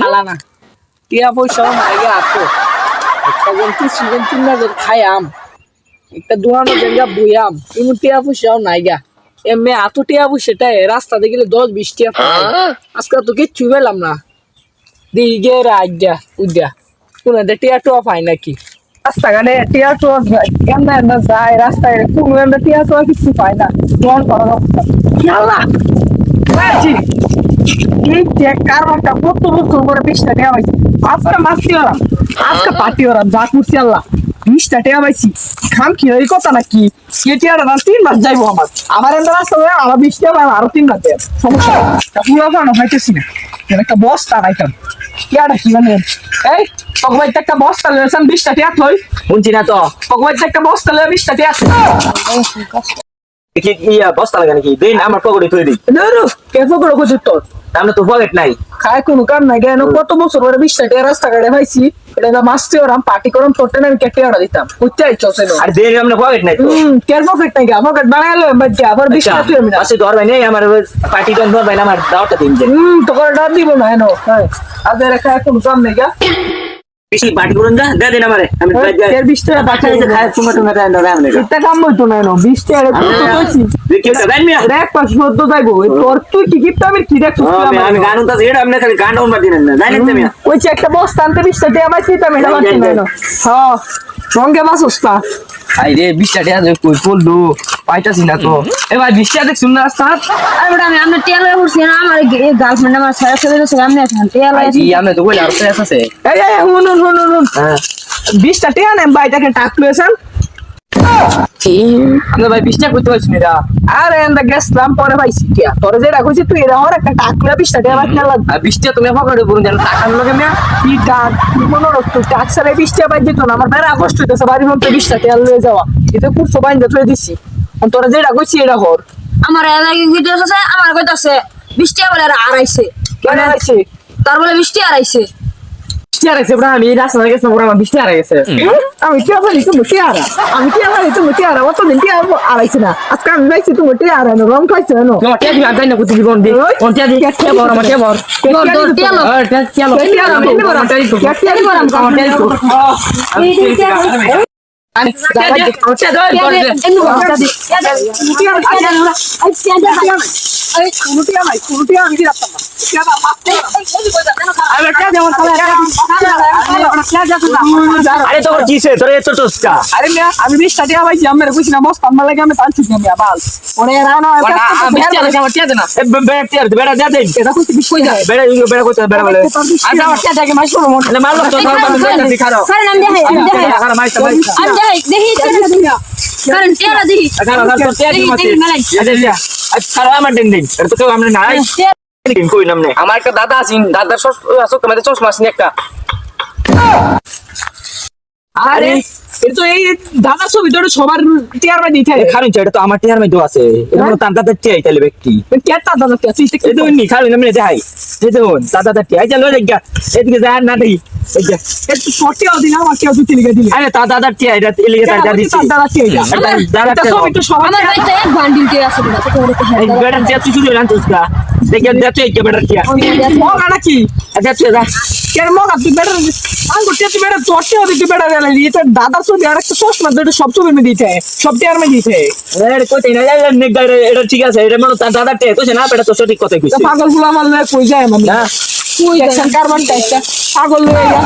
খালা না। টিয়া পয়সাও নাই গে আতো একটা সিজন তিন না জন খায়াম একটা দোকানো জায়গা বইয়াম কিন্তু টিয়া পয়সাও নাই গা। এমনি আতো টিয়া পয়সাটা রাস্তা দেখলে দশ বিশ টিয়া পাই আজকে তো কিচ্ছু পেলাম না। দিই গে রাজ্যা উদ্যা কোন টিয়া টোয়া পাই নাকি? রাস্তাঘাটে টিয়া টোয়া কেমন একটা যায় রাস্তায়? কোনো টিয়া টোয়া কিছু পায় না। মন করার অবস্থা। এই যে কারবারটা কত বছর পরে বিশটা টাকা পাইছি। আজকে ওরা আজকে পার্টি ওরা যা করছি আল্লাহ। বিশটা খাম কি এই কথা নাকি? কেটি তিন মাস যাইবো আমার। আমার এন্ড আমার বিশ টাকা আরও তিন মাস দেয় সমস্যা পুরো না। একটা বস্তা নাইতাম। কেডা কি মানে এই, ভগবান একটা বস্তা লয়েছেন বিশটা টাকা থই। না তো? ভগবান একটা বস্তা লয়ে বিশটা টাকা কি ইয়া বস্তা লাগে নাকি দিন আমার পকেটে তুই দিই। ধরু কে ফকড় খুঁজে তোর? আমরা তো পকেট নাই। খায় কোনো কাম নাই কেন? কত বছর পরে বিশ টাকা রাস্তাঘাটে পাইছি এটা না মাসতে ওরাম পার্টি করম তোরটা না কেটে ওরা দিতাম। সেন আর দিন আমরা পকেট নাই তো। কেন পকেট নাই গা? পকেট বানাইলো বাচ্চা আবার বিশ টাকা তুই আমি না ভাই নেই আমার পার্টি ধর ভাই আমার দাওয়াটা দিন যে। হুম তোকে ডাক দিব না আদের খায় কোনো কাম নাই গা। বেশি পার্টি করুন যা দে দিন আমারে। আমি এর বিশ টাকা বাচ্চা পাঠাই এসে খায় চুমা টুমা দেয় না আমি এটা কাম হইতো না হেন বিশ টাকা তো কইছি। কি হচ্ছে দেন মিয়া? দেখ পাঁচ সদ্য যাইবো। তোর তুই কি গিফট আমি কি দেখছিস আমি- আমি আমার? গান এটা আপনি খালি গান উনবার দিলেন না জানেন তো মিয়া। একটা বস্তা আনতে বিশ টাকা আমার চিন্তা মেটা পাচ্ছি না হ্যাঁ রঙে মাছ ওস্তা আই রে বিশটা টাকা কই পড়ল? পাইতাছি না তো। এবার বিশটা দেখ শুন আস্তা আরে বেটা আমি আমি টিয়া লয়ে উঠছি না আমার গার্লফ্রেন্ড আমার সারা সাথে গেছে আমি এখন টিয়া লয়ে জি আমি তো কই আর পেছ আছে। এই এই হুন হুন হুন হুন বিশটা টাকা নেন বাইটাকে টাক লয়েছেন আমরা ভাই বিশটা করতে পারছি না রা। আরে এন্দা গেছলাম পরে পাইছি টিয়া তোরে যেটা কইছি তুই এরা আমার একটা টাক লয়ে বিশটা টাকা বাইক লাগবে আর বিশটা তুমি পকেটে পড়ুন জানো টাকার লগে মিয়া। কি টাক কোনো রক্ত টাক সারে বিশটা বাইক যেত না? আমার বেড়া কষ্ট হইতেছে বাড়ির মধ্যে বিশটা টাকা লয়ে যাওয়া। এটা খুব সবাই তুই দিছি। তোরা যেটা কইছি এটা কর। আমার এলাকায় আছে? আমার কইতাছে বৃষ্টি বলে আর আড়াইছে কেন আইছে তার বলে বৃষ্টি আড়াইছে বিশটা আড়াইছে বড় আমি রাস্তা গেছিলাম বড় আমার বিশটা আড়াইছে আমি টিয়া পারি তুমি টিয়ারা আমি টিয়া পারি তুমি টিয়ারা অত দিন টিয়া আড়াইছে না। আজকে আমি পাইছি তুমি টিয়ারা না রং খাইছে না। তোমার টিয়া দিবি আর জানি না কোথায় জীবন দি কোন টিয়া দি টিয়া বড় আমার টিয়া বড় টিয়া লো টিয়া টিয়া লো টিয়া লো, টিয়া লো টিয়া লো, টিয়া লো আমি টিয়া লো আমি টিয়া টিয়া টিয়া টিয়া টিয়া টিয়া টিয়া টিয়া কোনো টিয়া কোনো টিয়া আমি কি রাখতাম আমার আরে তোর কিসে তোর এত টসকা আরে মিয়া আমি বিশ টাকা পাইছি আমি কইছি না মস্ত আমার লাগে আমি টানছি না মিয়া বাল ওরে এরা না আমার বেড়া যা দেন এটা কইছি বিশ কই যায় বেড়া ইগো বেড়া কইতে বেড়া বলে আজ আমার টিয়া থেকে মাইছো মন আরে মারলো তো দেখি খারাপ কারণ আমি দেখাই আমি দেখাই আমি দেখাই দেখি কারণ টিয়া দেখি খারাপ তোর টিয়া দি আচ্ছা আচ্ছা আচ্ছা আমার দিন দিন তো আমরা নাই কই নাম আমার একটা দাদা আছেন দাদার চশমা মধ্যে চশমা আছেন একটা। আরে তো এই দাদা ছবি তো সবার টিয়ার মধ্যে দিতে খারুন এটা তো আমার টিয়ার মধ্যে আছে। এটা মনে দাদা টিয়াই তাহলে ব্যক্তি। কেটা দাদা টিয়া? তুই এই দেখুন নি খারুন আমি যাই। এই দেখুন দাদা দাদা টিয়াই চলো দেখা এদিকে যায় না দেখি। আরে তার দাদা টিয়া এটা এলিগে দাদা দিছি। দাদা টিয়া দাদা এটা ছবি তো সবার বান্ডিল টিয়া আছে বেটা তোকে বলতে এই বেড়া টিয়া তুই শুধু রান তুসকা দেখে দেখতে এই বেড়া টিয়া। মগা নাকি? আচ্ছা তুই যা। কেন মগা? তুই বেটার আঙ্গু টিয়া তুই বেটার চটি হবে তুই বেটার গেলে এটা দাদা ছবি আর একটা চশমা দুটো সব ছবি মে দিতে সব টিয়ার মে দিতে আরে কইতে না যাই নেক এটা ঠিক আছে এটা মনে তার দাদা টিয়া। কইছে না বেটা তো সঠিক কথা কইছে। পাগলগুলো আমার কই যায় মানে? না কই দেখছেন? কারবান টাইপটা পাগল লয়ে গা